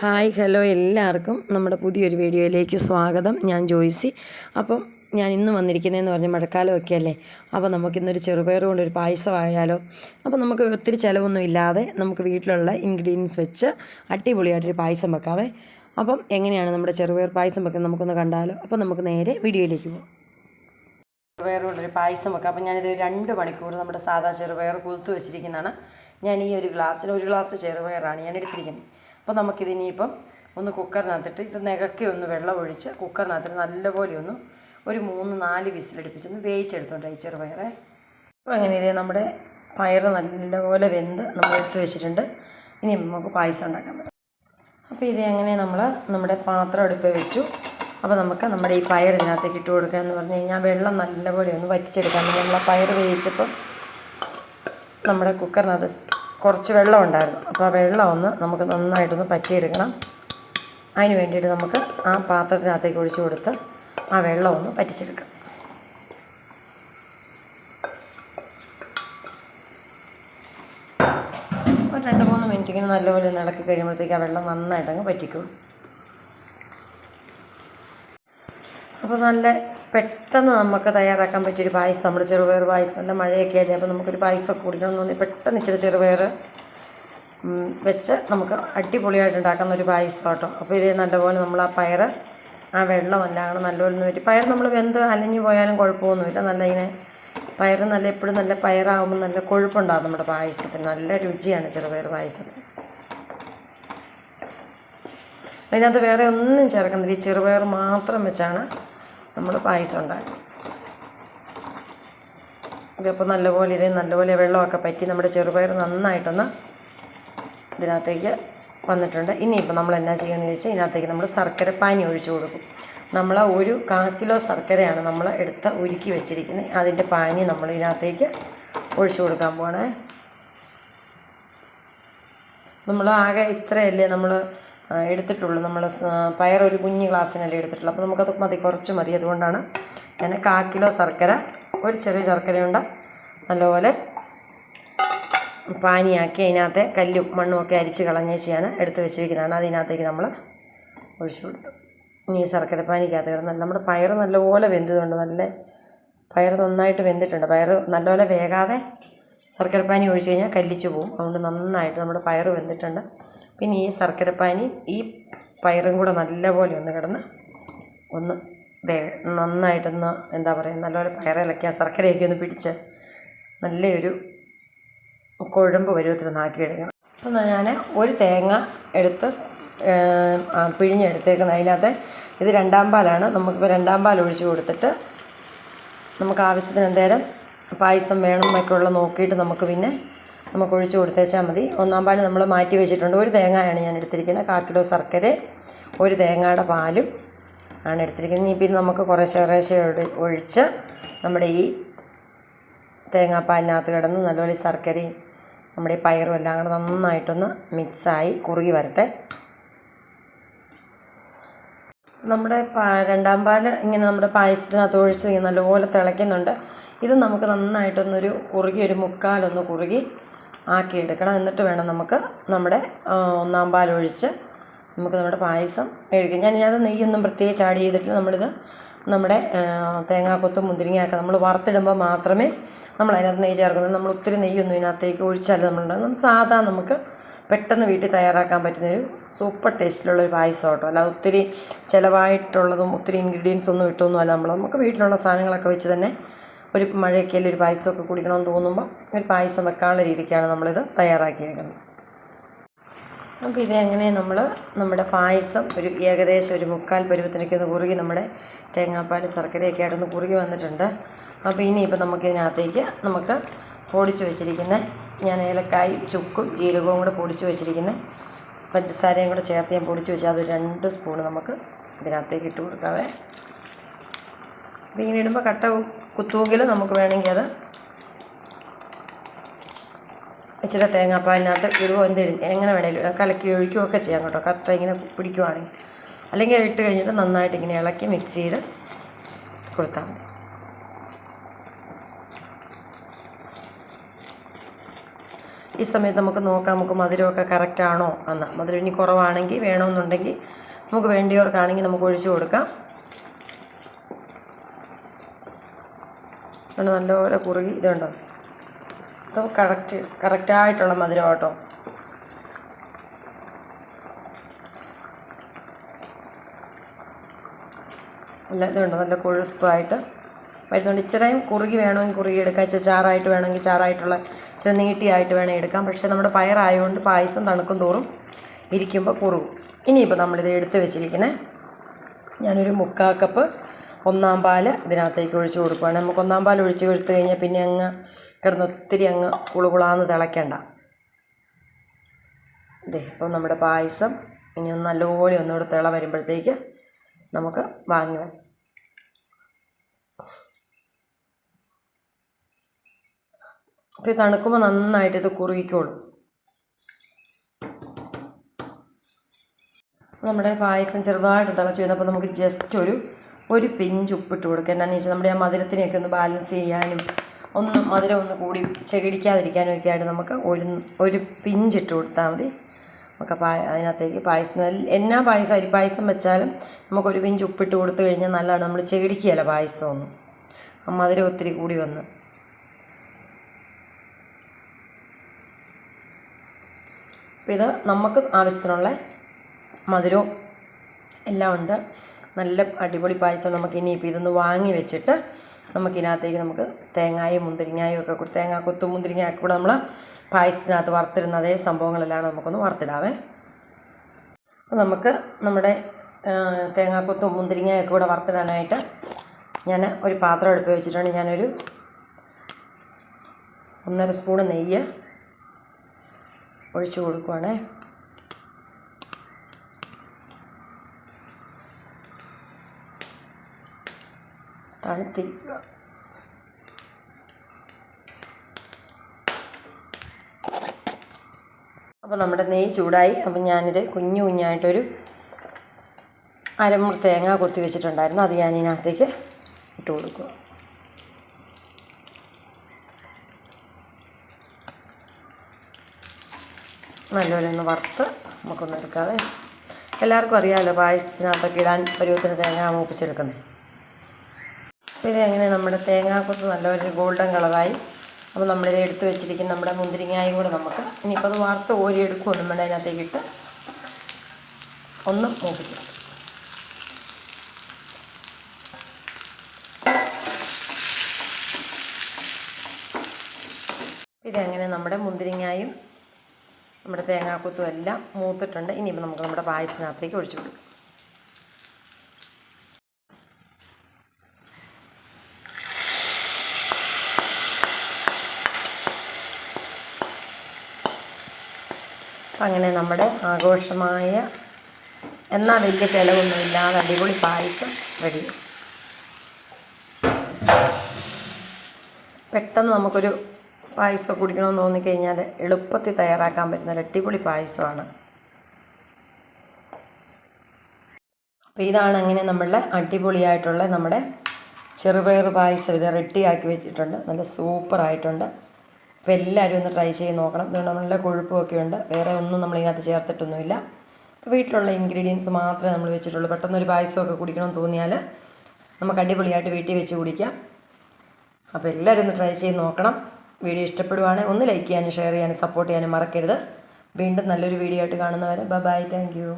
Hi hello എല്ലാവർക്കും നമ്മുടെ പുതിയൊരു വീഡിയോയിലേക്ക് സ്വാഗതം. ഞാൻ ജോയ്സി. അപ്പം ഞാൻ ഇന്ന് വന്നിരിക്കുന്നതെന്ന് പറഞ്ഞാൽ മഴക്കാലമൊക്കെ അല്ലേ? അപ്പോൾ നമുക്കിന്നൊരു ചെറുപയർ കൊണ്ടൊരു പായസമായാലോ? അപ്പോൾ നമുക്ക് ഒത്തിരി ചിലവൊന്നും ഇല്ലാതെ നമുക്ക് വീട്ടിലുള്ള ഇൻഗ്രീഡിയൻസ് വെച്ച് അടിപൊളിയായിട്ടൊരു പായസം വെക്കാവേ. അപ്പം എങ്ങനെയാണ് നമ്മുടെ ചെറുപയർ പായസം വെക്കുന്നത് നമുക്കൊന്ന് കണ്ടാലോ? അപ്പോൾ നമുക്ക് നേരെ വീഡിയോയിലേക്ക് പോകാം ചെറുപയർ കൊണ്ടൊരു പായസം വെക്കാം. അപ്പം ഞാനിത് രണ്ട് മണിക്കൂർ നമ്മുടെ സാധാ ചെറുപയർ കുതിർത്ത് വെച്ചിരിക്കുന്നതാണ്. ഞാൻ ഈ ഒരു ഗ്ലാസ്സിന് ഒരു ഗ്ലാസ് ചെറുപയറാണ് ഞാൻ എടുത്തിരിക്കുന്നത്. അപ്പോൾ നമുക്കിതിനിയിപ്പം ഒന്ന് കുക്കറിനകത്തിട്ട് ഇത് നികക്കി ഒന്ന് വെള്ളം ഒഴിച്ച് കുക്കറിനകത്തിട്ട് നല്ലപോലെ ഒന്ന് ഒരു മൂന്ന് നാല് വിസിലടുപ്പിച്ച് ഒന്ന് വേവിച്ചെടുത്തോണ്ട് ഈ ചെറുപയറേ അപ്പോൾ അങ്ങനെ ഇതേ നമ്മുടെ പയർ നല്ലപോലെ വെന്ത് നമ്മൾ എടുത്ത് വെച്ചിട്ടുണ്ട്. ഇനി നമുക്ക് പായസം ഉണ്ടാക്കാൻ പറ്റും. അപ്പോൾ ഇതേ അങ്ങനെ നമ്മൾ നമ്മുടെ പാത്രം അടുപ്പ് വെച്ചു. അപ്പോൾ നമുക്ക് നമ്മുടെ ഈ പയർ ഇതിനകത്തേക്ക് ഇട്ട് കൊടുക്കുക എന്ന് പറഞ്ഞു കഴിഞ്ഞാൽ വെള്ളം നല്ലപോലെ ഒന്ന് വറ്റിച്ചെടുക്കാൻ നമ്മൾ പയർ വേവിച്ചപ്പോൾ നമ്മുടെ കുക്കറിനകത്ത് കുറച്ച് വെള്ളം ഉണ്ടായിരുന്നു. അപ്പോൾ ആ വെള്ളം ഒന്ന് നമുക്ക് നന്നായിട്ടൊന്ന് പറ്റിയെടുക്കണം. അതിന് വേണ്ടിയിട്ട് നമുക്ക് ആ പാത്രത്തിനകത്തേക്ക് ഒഴിച്ചു കൊടുത്ത് ആ വെള്ളം ഒന്ന് പറ്റിച്ചെടുക്കാം. ഒരു രണ്ട് മൂന്ന് മിനിറ്റ് ഇങ്ങനെ നല്ലപോലെ ഒന്ന് ഇളക്കി കഴിയുമ്പോഴത്തേക്ക് ആ വെള്ളം നന്നായിട്ടങ്ങ് പറ്റിക്കും. അപ്പോൾ നല്ല പെട്ടെന്ന് നമുക്ക് തയ്യാറാക്കാൻ പറ്റിയൊരു പായസം. നമ്മുടെ ചെറുപയർ പായസം നല്ല മഴയൊക്കെ അല്ലേ അപ്പോൾ നമുക്കൊരു പായസമൊക്കെ കുടിക്കണം തോന്നി. പെട്ടെന്ന് ഇച്ചിരി ചെറുപയർ വെച്ച് നമുക്ക് അടിപൊളിയായിട്ട് ഉണ്ടാക്കുന്ന ഒരു പായസം കേട്ടോ അപ്പോൾ ഇത് നല്ലപോലെ നമ്മൾ ആ പയർ ആ വെള്ളം എല്ലാം നല്ലപോലെ പറ്റി പയർ നമ്മൾ വെന്ത് അലഞ്ഞു പോയാലും കുഴപ്പമൊന്നുമില്ല. നല്ല ഇങ്ങനെ പയർ നല്ല എപ്പോഴും നല്ല പയറാകുമ്പോൾ നല്ല കൊഴുപ്പുണ്ടാകും നമ്മുടെ പായസത്തിന് നല്ല രുചിയാണ് ചെറുപയർ പായസത്തിന് അതിനകത്ത് വേറെ ഒന്നും ചേർക്കുന്നില്ല. ഈ ചെറുപയർ മാത്രം വെച്ചാണ് നമ്മൾ പായസം ഉണ്ടാക്കും. ഇതിപ്പോൾ നല്ലപോലെ ഇത് നല്ലപോലെ വെള്ളമൊക്കെ പറ്റി നമ്മുടെ ചെറുപയർ നന്നായിട്ടൊന്ന് ഇതിനകത്തേക്ക് വന്നിട്ടുണ്ട്. ഇനിയിപ്പോൾ നമ്മൾ എന്നാ ചെയ്യുമെന്ന് ചോദിച്ചാൽ ഇതിനകത്തേക്ക് നമ്മൾ ശർക്കര പാനി ഒഴിച്ചു കൊടുക്കും. നമ്മൾ ഒരു കാ കിലോ ശർക്കരയാണ് നമ്മൾ എടുത്ത് ഉരുക്കി വെച്ചിരിക്കുന്നത്. അതിന്റെ പാനി നമ്മൾ ഇതിനകത്തേക്ക് ഒഴിച്ചു കൊടുക്കാൻ പോകണേ നമ്മൾ ആകെ ഇത്രയല്ലേ നമ്മൾ എടുത്തിട്ടുള്ളൂ. നമ്മൾ പയർ ഒരു കുഞ്ഞ് ഗ്ലാസ്സിനല്ലേ എടുത്തിട്ടുള്ളൂ. അപ്പോൾ നമുക്കത് മതി. കുറച്ച് മതി അതുകൊണ്ടാണ് ഞാൻ കാ കിലോ ശർക്കര ഒരു ചെറിയ ശർക്കരയുണ്ട്. നല്ലപോലെ പാനിയാക്കി അതിനകത്തെ കല്ലും മണ്ണും ഒക്കെ അരിച്ച് കളഞ്ഞേച്ചാണ് എടുത്ത് വെച്ചിരിക്കുന്നതാണ്. അതിനകത്തേക്ക് നമ്മൾ ഒഴിച്ചു കൊടുത്തു. ഇനി ശർക്കര പാനിക്കകത്ത് കിടന്ന് നമ്മുടെ പയർ നല്ലപോലെ വെന്തതുകൊണ്ട് നല്ല പയർ നന്നായിട്ട് വെന്തിട്ടുണ്ട്. പയർ നല്ലപോലെ വേകാതെ ശർക്കരപ്പാനി ഒഴിച്ച് കഴിഞ്ഞാൽ കല്ലിച്ച് പോകും അതുകൊണ്ട് നന്നായിട്ട് നമ്മുടെ പയർ വെന്തിട്ടുണ്ട്. പിന്നെ ഈ ശർക്കരപ്പാനി ഈ പയറും കൂടെ നല്ലപോലെ ഒന്ന് കിടന്ന് ഒന്ന് നന്നായിട്ടൊന്ന് എന്താ പറയുക നല്ലപോലെ പയറിളക്കി ആ ശർക്കരയൊക്കെ ഒന്ന് പിടിച്ച് നല്ലൊരു കുഴമ്പ് പരുവത്തിൽ ആക്കിയെടുക്കണം. അപ്പോൾ ഞാൻ ഒരു തേങ്ങ എടുത്ത് പിഴിഞ്ഞെടുത്തേക്കുന്നത്. അതിനകത്ത് ഇത് രണ്ടാം പാലാണ്. നമുക്കിപ്പോൾ രണ്ടാം പാൽ ഒഴിച്ച് കൊടുത്തിട്ട് നമുക്ക് ആവശ്യത്തിന് എന്തേരം പായസം വേണം എന്നൊക്കെ ഉള്ള നോക്കിയിട്ട് നമുക്ക് പിന്നെ നമുക്ക് ഒഴിച്ച് കൊടുത്തേച്ചാൽ മതി. ഒന്നാം പാൽ നമ്മൾ മാറ്റി വെച്ചിട്ടുണ്ട്. ഒരു തേങ്ങയാണ് ഞാൻ എടുത്തിരിക്കുന്നത്. കാ കിലോ ശർക്കര ഒരു തേങ്ങയുടെ പാലും ആണ് എടുത്തിരിക്കുന്നത്. ഇനി പിന്നെ നമുക്ക് കുറേശ്ശെ കുറേശ്ശെ ഒഴിച്ച് നമ്മുടെ ഈ തേങ്ങാപ്പാലിനകത്ത് കിടന്ന് നല്ലപോലെ ശർക്കരയും നമ്മുടെ ഈ പയറും എല്ലാം കൂടെ നന്നായിട്ടൊന്ന് മിക്സായി കുറുകി വരട്ടെ. നമ്മുടെ രണ്ടാം പാൽ ഇങ്ങനെ നമ്മുടെ പായസത്തിനകത്ത് ഒഴിച്ച് നല്ലപോലെ തിളയ്ക്കുന്നുണ്ട്. ഇത് നമുക്ക് നന്നായിട്ടൊന്നൊരു കുറുകി ഒരു മുക്കാലൊന്ന് കുറുകി ആക്കിയെടുക്കണം. എന്നിട്ട് വേണം നമുക്ക് നമ്മുടെ ഒന്നാം പാൽ ഒഴിച്ച് നമുക്ക് നമ്മുടെ പായസം കഴിക്കാം ഞാൻ ഇതിനകത്ത് നെയ്യൊന്നും പ്രത്യേകിച്ച് ആഡ് ചെയ്തിട്ടില്ല. നമ്മളിത് നമ്മുടെ തേങ്ങാക്കൊത്തും മുന്തിരിങ്ങയൊക്കെ നമ്മൾ വറുത്തിടുമ്പോൾ മാത്രമേ നമ്മൾ അതിനകത്ത് നെയ്യ് ചേർക്കുന്നത്. നമ്മൾ ഒത്തിരി നെയ്യൊന്നും ഇതിനകത്തേക്ക് ഒഴിച്ചാൽ നമ്മളുണ്ടാകും സാധാ നമുക്ക് പെട്ടെന്ന് വീട്ടിൽ തയ്യാറാക്കാൻ പറ്റുന്നൊരു സൂപ്പർ ടേസ്റ്റിലുള്ള ഒരു പായസം കേട്ടോ അല്ലാതെ ഒത്തിരി ചിലവായിട്ടുള്ളതും ഒത്തിരി ഇൻഗ്രീഡിയൻസ് ഒന്നും ഇട്ടൊന്നും അല്ല നമ്മൾ നമുക്ക് വീട്ടിലുള്ള സാധനങ്ങളൊക്കെ വെച്ച് തന്നെ ഒരു മഴയൊക്കെ അല്ലേ ഒരു പായസമൊക്കെ കുടിക്കണമെന്ന് തോന്നുമ്പോൾ ഒരു പായസം വെക്കാനുള്ള രീതിക്കാണ് നമ്മളിത് തയ്യാറാക്കിയേക്കുന്നത്. അപ്പോൾ എങ്ങനെ നമ്മൾ നമ്മുടെ പായസം ഒരു ഏകദേശം ഒരു മുക്കാൽ പരുവത്തിനൊക്കെ ഒന്ന് കുറുകി നമ്മുടെ തേങ്ങാപ്പാൽ ശർക്കരയൊക്കെ ആയിട്ടൊന്ന് കുറുകി വന്നിട്ടുണ്ട്. അപ്പോൾ ഇനിയിപ്പോൾ നമുക്കിതിനകത്തേക്ക് നമുക്ക് പൊടിച്ച് വെച്ചിരിക്കുന്ന ഞാൻ ഏലക്കായും ചുക്കും ജീരകവും കൂടെ പൊടിച്ച് വെച്ചിരിക്കുന്ന പഞ്ചസാരയും കൂടെ ചേർത്ത് ഞാൻ പൊടിച്ച് വെച്ചാൽ അത് രണ്ട് സ്പൂൺ നമുക്ക് ഇതിനകത്തേക്ക് ഇട്ട് കൊടുക്കാവേ. അപ്പോൾ ഇങ്ങനെ ഇടുമ്പോൾ കട്ട കുത്തുമെങ്കിൽ നമുക്ക് വേണമെങ്കിൽ അത് ഇച്ചിരി തേങ്ങാപ്പാലിനകത്ത് ഇടുവോ എന്ത് എങ്ങനെ വേണേലും കലക്കി ഒഴിക്കുകയൊക്കെ ചെയ്യാം കേട്ടോ. കത്ത ഇങ്ങനെ പിടിക്കുവാണെങ്കിൽ. അല്ലെങ്കിൽ ഇട്ട് കഴിഞ്ഞിട്ട് നന്നായിട്ട് ഇങ്ങനെ ഇളക്കി മിക്സ് ചെയ്ത് കൊടുത്താൽ മതി. ഈ സമയത്ത് നമുക്ക് നോക്കാം നമുക്ക് മധുരമൊക്കെ കറക്റ്റാണോ എന്ന്. മധുരം ഇനി കുറവാണെങ്കിൽ വേണമെന്നുണ്ടെങ്കിൽ നമുക്ക് വേണ്ടിയവർക്കാണെങ്കിൽ നമുക്ക് ഒഴിച്ചു കൊടുക്കാം. അതുകൊണ്ട് നല്ലപോലെ കുറുകി ഇതുണ്ടോ ഇത് കറക്റ്റ് കറക്റ്റായിട്ടുള്ള മധുരം കേട്ടോ നല്ല ഇതുണ്ട് നല്ല കൊഴുപ്പായിട്ട് വരുന്നുണ്ട്. ഇച്ചിരയും കുറുകി വേണമെങ്കിൽ കുറുകി എടുക്കാം. ഇച്ചിരി ചാറായിട്ട് വേണമെങ്കിൽ ചാറായിട്ടുള്ള ഇച്ചിരി നീട്ടിയായിട്ട് വേണമെങ്കിൽ എടുക്കാം. പക്ഷേ നമ്മുടെ പയറായതുകൊണ്ട് പായസം തണുക്കും തോറും ഇരിക്കുമ്പോൾ കുറുകും. ഇനിയിപ്പോൾ നമ്മളിത് എടുത്ത് വെച്ചിരിക്കുന്നത് ഞാനൊരു മുക്കാൽ കപ്പ് ഒന്നാം പാൽ ഇതിനകത്തേക്ക് ഒഴിച്ച് കൊടുക്കുകയാണ് നമുക്ക് ഒന്നാം പാൽ ഒഴിച്ച് കൊടുത്തു കഴിഞ്ഞാൽ പിന്നെ അങ്ങ് കിടന്ന് ഒത്തിരി അങ്ങ് കുളുകുളാന്ന് തിളയ്ക്കണ്ട. ഇതേ ഇപ്പം നമ്മുടെ പായസം ഇനി ഒന്ന് നല്ലപോലെ ഒന്നുകൂടെ തിള വരുമ്പോഴത്തേക്ക് നമുക്ക് വാങ്ങി ഇത് തണുക്കുമ്പോൾ നന്നായിട്ട് ഇത് കുറുകിക്കോളും. നമ്മുടെ പായസം ചെറുതായിട്ട് തിളച്ച് വന്നപ്പോൾ നമുക്ക് ജസ്റ്റ് ഒരു ഒരു പിഞ്ച് ഉപ്പിട്ട് കൊടുക്കുക. എന്നാന്ന് വെച്ചാൽ നമ്മുടെ ആ മധുരത്തിനെയൊക്കെ ഒന്ന് ബാലൻസ് ചെയ്യാനും ഒന്ന് മധുരം ഒന്ന് കൂടി ചകിടിക്കാതിരിക്കാനും ഒക്കെ ആയിട്ട് നമുക്ക് ഒരു ഒരു പിഞ്ച് ഇട്ട് കൊടുത്താൽ മതി. നമുക്ക് പായ അതിനകത്തേക്ക് പായസം എന്നാ പായസം അരി പായസം വെച്ചാലും നമുക്കൊരു പിഞ്ച് ഉപ്പിട്ട് കൊടുത്തു കഴിഞ്ഞാൽ നല്ലതാണ്. നമ്മൾ ചകിടിക്കുകയല്ല പായസം ഒന്നും. ആ മധുരം ഒത്തിരി കൂടി വന്ന്. അപ്പം ഇത് നമുക്ക് ആവശ്യത്തിനുള്ള മധുരവും എല്ലാം ഉണ്ട്. നല്ല അടിപൊളി പായസം നമുക്ക് ഇനിയിപ്പോൾ ഇതൊന്ന് വാങ്ങി വെച്ചിട്ട് നമുക്കിതിനകത്തേക്ക് നമുക്ക് തേങ്ങായും മുന്തിരിങ്ങായും ഒക്കെ കൂടി തേങ്ങാ കൊത്തും മുന്തിരിങ്ങയൊക്കെ കൂടെ നമ്മൾ പായസത്തിനകത്ത് വറുത്തിരുന്ന അതേ സംഭവങ്ങളെല്ലാം നമുക്കൊന്ന് വറുത്തിടാവേ. അപ്പോൾ നമുക്ക് നമ്മുടെ തേങ്ങാക്കൊത്തും മുന്തിരിങ്ങയൊക്കെ കൂടെ വറുത്തിടാനായിട്ട് ഞാൻ ഒരു പാത്രം എടുപ്പ് വെച്ചിട്ടുണ്ട് ഞാനൊരു ഒന്നര സ്പൂണ് നെയ്യ് ഒഴിച്ച് കൊടുക്കുവാണേ. തണുത്തിരിക്കുക അപ്പോൾ നമ്മുടെ നെയ്യ് ചൂടായി. അപ്പം ഞാനിത് കുഞ്ഞു കുഞ്ഞായിട്ടൊരു അരമുറി തേങ്ങ കൊത്തി വെച്ചിട്ടുണ്ടായിരുന്നു. അത് ഞാൻ ഇതിനകത്തേക്ക് ഇട്ട് കൊടുക്കുക നല്ലപോലെ ഒന്ന് വറുത്ത് നമുക്കൊന്ന് എടുക്കാതെ എല്ലാവർക്കും അറിയാമല്ലോ പായസത്തിനകത്തൊക്കെ ഇടാൻ പരുവത്തിന് തേങ്ങ മൂപ്പിച്ചെടുക്കുന്നത് അപ്പോൾ ഇത് അങ്ങനെ നമ്മുടെ തേങ്ങാക്കൊത്ത് നല്ലൊരു ഗോൾഡൻ കളറായി. അപ്പോൾ നമ്മളിത് എടുത്ത് വെച്ചിരിക്കുന്ന നമ്മുടെ മുന്തിരിങ്ങായും കൂടെ നമുക്ക് ഇനിയിപ്പോൾ അത് വാർത്ത് കോരി എടുക്കുമൊന്നും വേണ്ട അതിനകത്തേക്ക് ഇട്ട് ഒന്ന് മൂപ്പിച്ചെടുക്കും ഇതെങ്ങനെ നമ്മുടെ മുന്തിരിങ്ങായും നമ്മുടെ തേങ്ങാക്കുത്തും എല്ലാം മൂത്തിട്ടുണ്ട്. ഇനിയിപ്പോൾ നമുക്ക് നമ്മുടെ പായസത്തിനകത്തേക്ക് ഒഴിച്ചു കൊടുക്കാം. അങ്ങനെ നമ്മുടെ ആഘോഷമായ എന്നാൽ വലിയ ചിലവൊന്നുമില്ലാതെ അടിപൊളി പായസം റെഡി. പെട്ടെന്ന് നമുക്കൊരു പായസം കുടിക്കണമെന്ന് തോന്നിക്കഴിഞ്ഞാൽ എളുപ്പത്തിൽ തയ്യാറാക്കാൻ പറ്റുന്ന ഒരു അടിപൊളി പായസമാണ്. അപ്പോൾ ഇതാണ് അങ്ങനെ നമ്മളുടെ അടിപൊളിയായിട്ടുള്ള നമ്മുടെ ചെറുപയർ പായസം. ഇത് റെഡിയാക്കി വെച്ചിട്ടുണ്ട്. നല്ല സൂപ്പറായിട്ടുണ്ട്. അപ്പോൾ എല്ലാവരും ഒന്ന് ട്രൈ ചെയ്ത് നോക്കണം. ഇതുകൊണ്ട് നമ്മളുടെ കൊഴുപ്പൊക്കെ ഉണ്ട്. വേറെ ഒന്നും നമ്മളിതിനകത്ത് ചേർത്തിട്ടൊന്നുമില്ല. വീട്ടിലുള്ള ഇൻഗ്രീഡിയൻസ് മാത്രമേ നമ്മൾ വെച്ചിട്ടുള്ളൂ. പെട്ടെന്ന് ഒരു പായസമൊക്കെ കുടിക്കണമെന്ന് തോന്നിയാൽ നമുക്ക് അടിപൊളിയായിട്ട് വീട്ടിൽ വെച്ച് കുടിക്കാം. അപ്പോൾ എല്ലാവരും ഒന്ന് ട്രൈ ചെയ്ത് നോക്കണം. വീഡിയോ ഇഷ്ടപ്പെടുവാണെങ്കിൽ ഒന്ന് ലൈക്ക് ചെയ്യാനും ഷെയർ ചെയ്യാനും സപ്പോർട്ട് ചെയ്യാനും മറക്കരുത്. വീണ്ടും നല്ലൊരു വീഡിയോ ആയിട്ട് കാണുന്നവരെ ബൈ ബൈ താങ്ക് യു